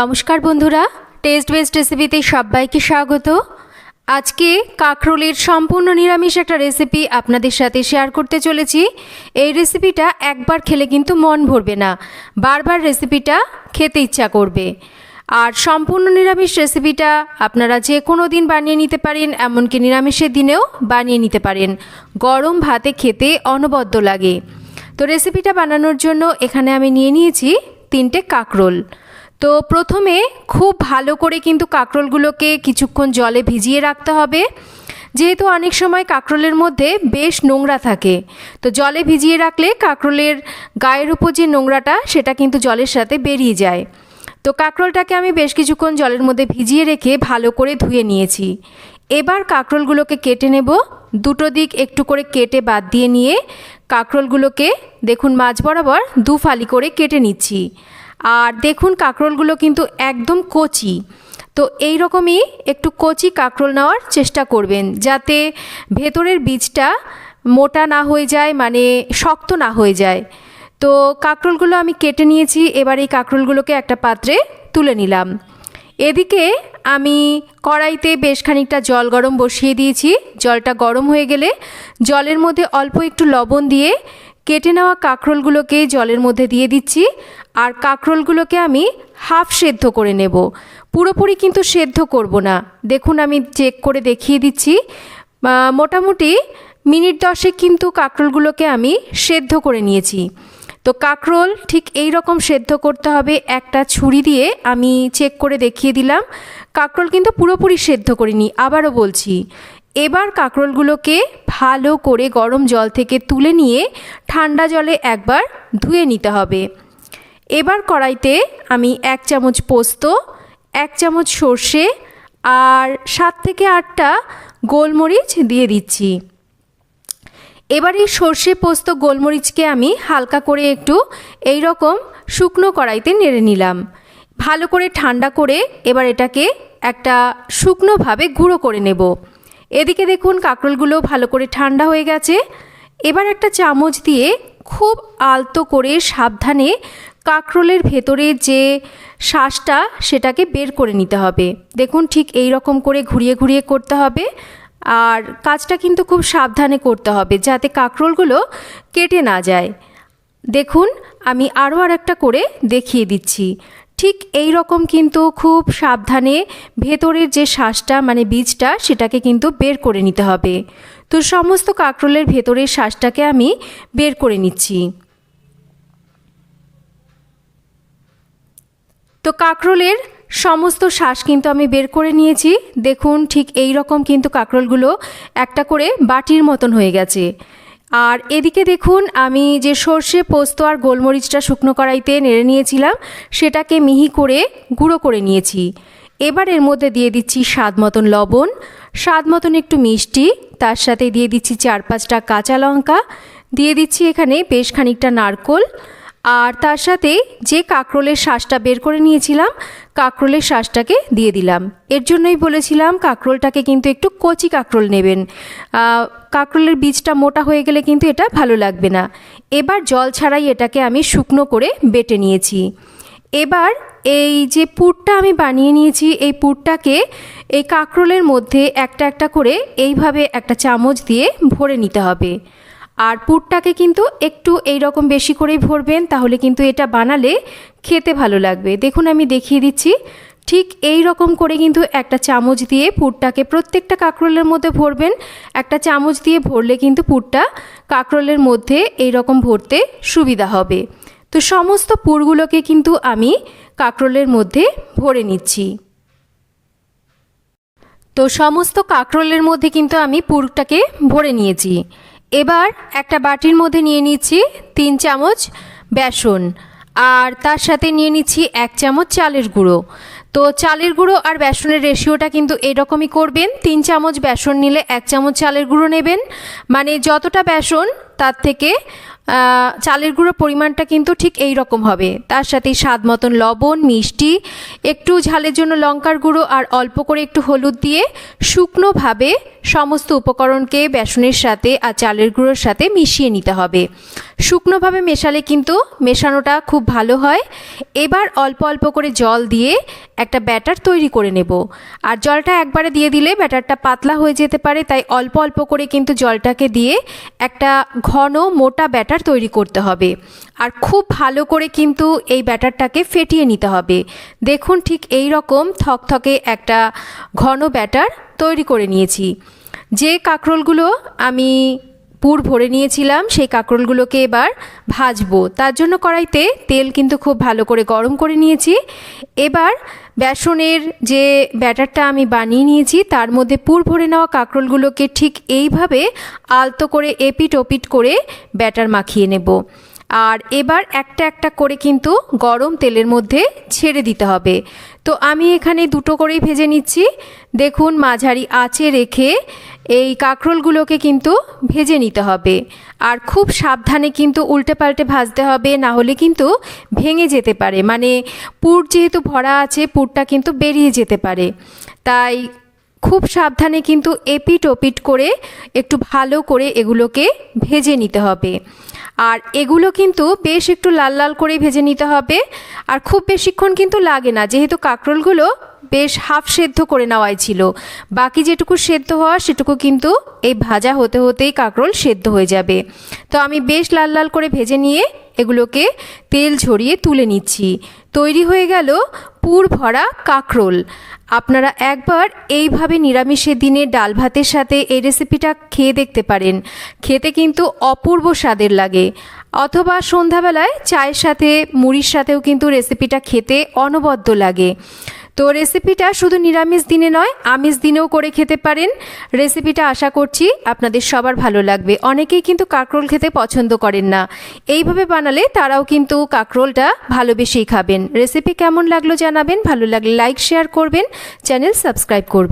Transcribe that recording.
নমস্কার বন্ধুরা test best রেসিপিতে সবাইকে স্বাগত। আজকে কাঁকরোলের সম্পূর্ণ নিরামিষ একটা রেসিপি আপনাদের সাথে শেয়ার করতে চলেছি। এই রেসিপিটা একবার খেলে কিন্তু মন ভরবে না। বারবার রেসিপিটা খেতে ইচ্ছা করবে। আর সম্পূর্ণ নিরামিষ রেসিপিটা আপনারা যে কোনো দিন বানিয়ে নিতে পারেন, এমনকি নিরামিষের দিনেও বানিয়ে নিতে পারেন। গরম ভাতে খেতে অনবদ্য লাগে। তো রেসিপিটা বানানোর জন্য এখানে আমি নিয়ে নিয়েছি তিনটে কাঁকরোল। তো প্রথমে খুব ভালো করে কিন্তু কাঁকরোলগুলোকে কিছুক্ষণ জলে ভিজিয়ে রাখতে হবে। যেহেতু অনেক সময় কাঁকরোলের মধ্যে বেশ নোংরা থাকে, তো জলে ভিজিয়ে রাখলে কাঁকরোলের গায়ের উপর যে নোংরাটা, সেটা কিন্তু জলের সাথে বেরিয়ে যায়। তো কাঁকরোলটাকে আমি বেশ কিছুক্ষণ জলের মধ্যে ভিজিয়ে রেখে ভালো করে ধুয়ে নিয়েছি। এবার কাঁকরোলগুলোকে কেটে নেব। দুটো দিক একটু করে কেটে বাদ দিয়ে নিয়ে কাঁকরোলগুলোকে, দেখুন মাছ বরাবর দু ফালি করে কেটে নিচ্ছি। আর দেখুন কাঁকরোলগুলো কিন্তু একদম কচি। তো এই রকমই একটু কচি কাঁকরোল নেওয়ার চেষ্টা করবেন যাতে ভেতরের বীজটা মোটা না হয়ে যায় মানে শক্ত না হয়ে যায়। তো কাঁকরোলগুলো আমি কেটে নিয়েছি, এবার এই কাঁকরোলগুলোকে একটা পাত্রে তুলে নিলাম। এদিকে আমি কড়াইতে বেশ খানিকটা জল গরম বসিয়ে দিয়েছি। জলটা গরম হয়ে গেলে জলের মধ্যে অল্প একটু লবণ দিয়ে কেটে নেওয়া কাঁকরোলগুলোকে জলের মধ্যে দিয়ে দিচ্ছি, আর কাঁকরোলগুলোকে আমি হাফ সেদ্ধ করে নেব। পুরোপুরি কিন্তু সেদ্ধ করব না। দেখুন, আমি চেক করে দেখিয়ে দিচ্ছি। মোটামুটি মিনিট দশেক কিন্তু কাঁকরোলগুলোকে আমি সেদ্ধ করে নিয়েছি। তো কাঁকরোল ঠিক এই রকম সেদ্ধ করতে হবে, একটা ছুরি দিয়ে আমি চেক করে দেখিয়ে দিলাম। কাঁকরোল কিন্তু পুরোপুরি সেদ্ধ করিনি, আবারও বলছি। এবার কাঁকরোলগুলোকে ভালো করে গরম জল থেকে তুলে নিয়ে ঠান্ডা জলে একবার ধুয়ে নিতে হবে। এবার কড়াইতে আমি এক চামচ পোস্ত, এক চামচ সর্ষে আর সাত থেকে আটটা গোলমরিচ দিয়ে দিচ্ছি। এবার এই সর্ষে, পোস্ত, গোলমরিচকে আমি হালকা করে একটু এই রকম শুকনো কড়াইতে নেড়ে নিলাম। ভালো করে ঠান্ডা করে এবার এটাকে একটা শুকনোভাবে গুঁড়ো করে নেব। এদিকে দেখুন কাঁকরোলগুলো ভালো করে ঠান্ডা হয়ে গেছে। এবার একটা চামচ দিয়ে খুব আলতো করে সাবধানে কাঁকরোলের ভেতরে যে শ্বাসটা সেটাকে বের করে নিতে হবে। দেখুন ঠিক এই রকম করে ঘুরিয়ে ঘুরিয়ে করতে হবে। আর কাজটা কিন্তু খুব সাবধানে করতে হবে যাতে কাঁকরোলগুলো কেটে না যায়। দেখুন আমি আরও আর একটা করে দেখিয়ে দিচ্ছি। ঠিক এই রকম কিন্তু খুব সাবধানে ভেতরের যে শ্বাসটা মানে বীজটা, সেটাকে কিন্তু বের করে নিতে হবে। তো সমস্ত কাঁকরোলের ভেতরের শ্বাসটাকে আমি বের করে নিচ্ছি। তো কাঁকরোলের সমস্ত শ্বাস কিন্তু আমি বের করে নিয়েছি। দেখুন ঠিক এই রকম কিন্তু কাঁকরোলগুলো একটা করে বাটির মতন হয়ে গেছে। আর এদিকে দেখুন, আমি যে সর্ষে পোস্ত আর গোলমরিচটা শুকনো কড়াইতে নেড়ে নিয়েছিলাম, সেটাকে মিহি করে গুঁড়ো করে নিয়েছি। এবার এর মধ্যে দিয়ে দিচ্ছি স্বাদ মতন লবণ। স্বাদ মতন একটু মিষ্টি, তার সাথে দিয়ে দিচ্ছি চার পাঁচটা কাঁচা লঙ্কা। দিয়ে দিচ্ছি এখানে বেশ খানিকটা নারকোল। আর তার সাথে যে কাঁকরোলের শ্বাসটা বের করে নিয়েছিলাম, কাঁকরোলের শ্বাসটাকে দিয়ে দিলাম। এর জন্যই বলেছিলাম কাঁকরোলটাকে কিন্তু একটু কচি কাঁকরোল নেবেন। কাঁকরোলের বীজটা মোটা হয়ে গেলে কিন্তু এটা ভালো লাগবে না। এবার জল ছাড়াই এটাকে আমি শুকনো করে বেটে নিয়েছি। এবার এই যে পুরটা আমি বানিয়ে নিয়েছি, এই পুরটাকে এই কাঁকরোলের মধ্যে একটা একটা করে এইভাবে একটা চামচ দিয়ে ভরে নিতে হবে। আর পুরটাকে কিন্তু একটু এই রকম বেশি করেই ভরবেন, তাহলে কিন্তু এটা বানালে খেতে ভালো লাগবে। দেখুন, আমি দেখিয়ে দিচ্ছি। ঠিক এই রকম করে কিন্তু একটা চামচ দিয়ে পুরটাকে প্রত্যেকটা কাঁকরোলের মধ্যে ভরবেন। একটা চামচ দিয়ে ভরলে কিন্তু পুরটা কাঁকরোলের মধ্যে এই রকম ভরতে সুবিধা হবে। তো সমস্ত পুরগুলোকে কিন্তু আমি কাঁকরোলের মধ্যে ভরে নিচ্ছি। তো সমস্ত কাঁকরোলের মধ্যে কিন্তু আমি পুরটাকে ভরে নিয়েছি। এবার একটা বাটির মধ্যে নিয়ে নিচ্ছি তিন চামচ বেসন। আর তার সাথে নিয়ে নিচ্ছি এক চামচ চালের গুঁড়ো। তো চালের গুঁড়ো আর বেসনের রেশিওটা কিন্তু এরকমই করবেন। তিন চামচ বেসন নিলে এক চামচ চালের গুঁড়ো নেবেন। মানে যতটা বেসন, তার থেকে চালের গুঁড়োর পরিমাণটা কিন্তু ঠিক এই রকম হবে। তার সাথে স্বাদ মতন লবণ, মিষ্টি, একটু ঝালের জন্য লঙ্কার গুঁড়ো আর অল্প করে একটু হলুদ দিয়ে শুকনোভাবে সমস্ত উপকরণকে বেসনের সাথে আর চালের গুঁড়োর সাথে মিশিয়ে নিতে হবে। শুকনোভাবে মেশালে কিন্তু মেশানোটা খুব ভালো হয়। এবার অল্প অল্প করে জল দিয়ে একটা ব্যাটার তৈরি করে নেব। আর জলটা একবারে দিয়ে দিলে ব্যাটারটা পাতলা হয়ে যেতে পারে, তাই অল্প অল্প করে কিন্তু জলটাকে দিয়ে একটা ঘন মোটা ব্যাটার তৈরি করতে হবে। আর খুব ভালো করে কিন্তু এই ব্যাটারটাকে ফেটিয়ে নিতে হবে। দেখুন ঠিক এই রকম থকথকে একটা ঘন ব্যাটার তৈরি করে নিয়েছি। যে কাঁকরোলগুলো আমি পুর ভরে নিয়েছিলাম, সেই কাঁকরোলগুলোকে এবার ভাজবো। তার জন্য কড়াইতে তেল কিন্তু খুব ভালো করে গরম করে নিয়েছি। এবার বেসনের যে ব্যাটারটা আমি বানিয়ে নিয়েছি, তার মধ্যে পুর ভরে নেওয়া কাঁকরোলগুলোকে ঠিক এইভাবে আলতো করে এপিট ওপিট করে ব্যাটার মাখিয়ে নেব। আর এবার একটা একটা করে কিন্তু গরম তেলের মধ্যে ছেড়ে দিতে হবে। তো আমি এখানে দুটো করেই ভেজে নিচ্ছি। দেখুন, মাঝারি আঁচে রেখে এই কাঁকরোলগুলোকে কিন্তু ভেজে নিতে হবে। আর খুব সাবধানে কিন্তু উল্টে পাল্টে ভাজতে হবে, না হলে কিন্তু ভেঙে যেতে পারে। মানে পুর যেহেতু ভরা আছে, পুরটা কিন্তু বেরিয়ে যেতে পারে। তাই খুব সাবধানে কিন্তু এপিট ওপিট করে একটু ভালো করে এগুলোকে ভেজে নিতে হবে। আর এগুলো কিন্তু বেশ একটু লাল লাল করে ভেজে নিতে হবে। আর খুব বেশিক্ষণ কিন্তু লাগে না, যেহেতু কাঁকরোলগুলো বেশ হাফ সেদ্ধ করে নেওয়াই ছিল। বাকি যেটুকু সেদ্ধ হওয়া সেটুকু কিন্তু এই ভাজা হতে হতেই কাঁকরোল সেদ্ধ হয়ে যাবে। তো আমি বেশ লাল লাল করে ভেজে নিয়ে এগুলোকে তেল ঝরিয়ে তুলে নিচ্ছি। তৈরি হয়ে গেল পুর ভরা কাঁকরোল। আপনারা একবার এইভাবে নিরামিষের দিনে ডাল ভাতের সাথে এই রেসিপিটা খেয়ে দেখতে পারেন। খেতে কিন্তু অপূর্ব স্বাদের লাগে। অথবা সন্ধ্যাবেলায় চায়ের সাথে, মুড়ির সাথেও কিন্তু রেসিপিটা খেতে অনবদ্য লাগে। তো রেসিপিটা শুধু নিরামিষ দিনে নয়, আমিষ দিনেও করে খেতে পারেন। রেসিপিটা আশা করছি আপনাদের সবার ভালো লাগবে। অনেকেই কিন্তু কাঁকরোল খেতে পছন্দ করেন না। এইভাবে বানালে তারাও কিন্তু কাঁকরোলটা ভালোবেসেই খাবেন। রেসিপি কেমন লাগল জানাবেন, ভালো লাগলে লাইক শেয়ার করবেন। চ্যানেল সাবস্ক্রাইব করবেন।